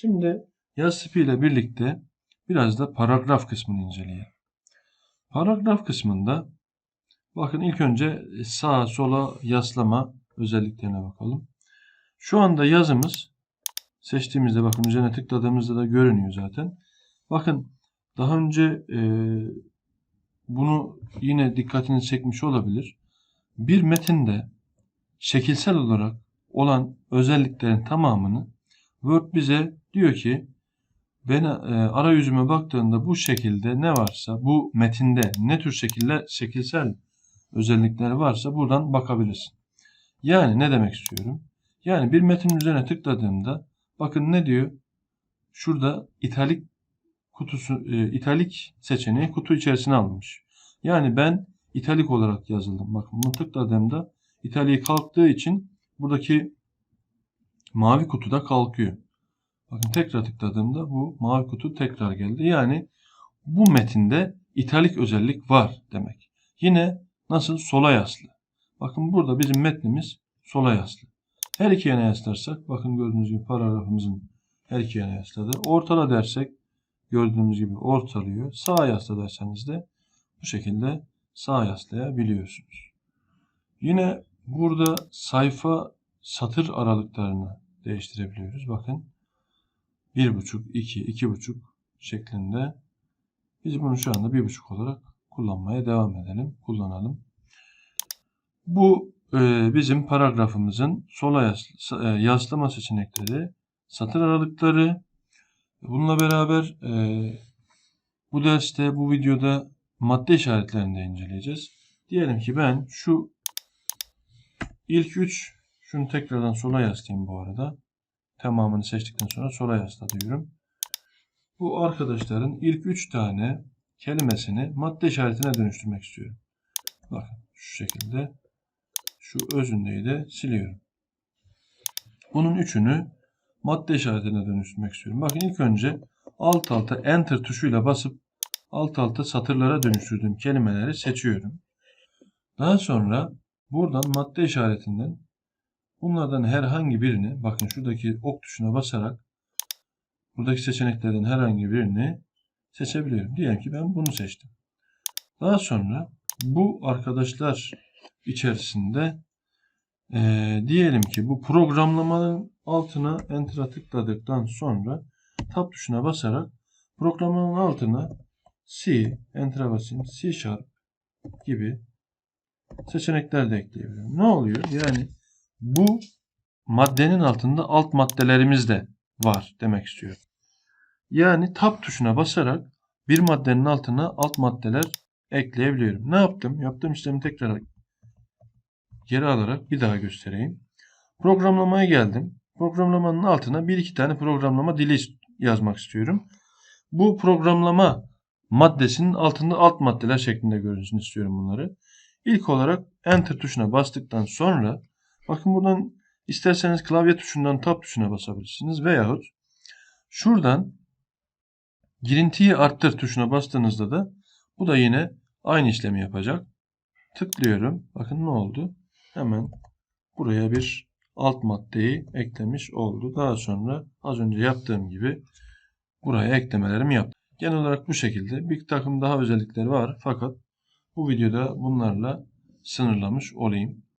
Şimdi yaz tipi ile birlikte biraz da paragraf kısmını inceleyelim. Paragraf kısmında bakın ilk önce sağa sola yaslama özelliklerine bakalım. Şu anda yazımız seçtiğimizde bakın üzerine tıkladığımızda da görünüyor zaten. Bakın daha önce e, bunu yine dikkatinizi çekmiş olabilir. Bir metinde şekilsel olarak olan özelliklerin tamamını Word bize diyor ki ben e, arayüzüme baktığında bu şekilde ne varsa bu metinde ne tür şekiller şekilsel özellikler varsa buradan bakabilirsin. Yani ne demek istiyorum? Yani bir metin üzerine tıkladığımda bakın ne diyor? Şurada italik kutusu e, italik seçeneği kutu içerisine alınmış. Yani ben italik olarak yazıldım. Bakın bunu tıkladığımda italiği kalktığı için buradaki mavi kutuda kalkıyor. Bakın tekrar tıkladığımda bu mavi kutu tekrar geldi. Yani bu metinde italik özellik var demek. Yine nasıl sola yaslı. Bakın burada bizim metnimiz sola yaslı. Her iki yana yaslarsak bakın gördüğünüz gibi paragrafımızın her iki yana yasladı. Ortala dersek gördüğünüz gibi ortalıyor. Sağa yasla derseniz de bu şekilde sağa yaslayabiliyorsunuz. Yine burada sayfa satır aralıklarını değiştirebiliyoruz. Bakın 1.5, 2, 2.5 şeklinde. Biz bunu şu anda 1.5 olarak kullanmaya devam edelim. Kullanalım. Bu e, bizim paragrafımızın sola yas, e, yaslama seçenekleri, satır aralıkları. Bununla beraber e, bu derste, bu videoda madde işaretlerini de inceleyeceğiz. Diyelim ki ben şu ilk 3 şunu tekrardan sola yaslayayım bu arada. Tamamını seçtikten sonra sola yasla diyorum. Bu arkadaşların ilk 3 tane kelimesini madde işaretine dönüştürmek istiyorum. Bakın şu şekilde şu özündeyi de siliyorum. Bunun üçünü madde işaretine dönüştürmek istiyorum. Bakın ilk önce alt alta enter tuşuyla basıp alt alta satırlara dönüştürdüğüm kelimeleri seçiyorum. Daha sonra buradan madde işaretinden bunlardan herhangi birini bakın şuradaki ok tuşuna basarak buradaki seçeneklerden herhangi birini seçebiliyorum. Diyelim ki ben bunu seçtim. Daha sonra bu arkadaşlar içerisinde e, diyelim ki bu programlamanın altına enter'a tıkladıktan sonra tab tuşuna basarak programlamanın altına C, enter'a basayım, C Sharp gibi seçenekler de ekleyebilirim. Ne oluyor? Yani bu maddenin altında alt maddelerimiz de var demek istiyorum. Yani tab tuşuna basarak bir maddenin altına alt maddeler ekleyebiliyorum. Ne yaptım? Yaptığım işlemi tekrar geri alarak bir daha göstereyim. Programlamaya geldim. Programlamanın altına bir iki tane programlama dili yazmak istiyorum. Bu programlama maddesinin altında alt maddeler şeklinde görünsün istiyorum bunları. İlk olarak Enter tuşuna bastıktan sonra bakın buradan isterseniz klavye tuşundan Tab tuşuna basabilirsiniz veyahut şuradan girintiyi arttır tuşuna bastığınızda da bu da yine aynı işlemi yapacak. Tıklıyorum. Bakın ne oldu? Hemen buraya bir alt maddeyi eklemiş oldu. Daha sonra az önce yaptığım gibi buraya eklemelerimi yaptım. Genel olarak bu şekilde bir takım daha özellikleri var fakat bu videoda bunlarla sınırlamış olayım.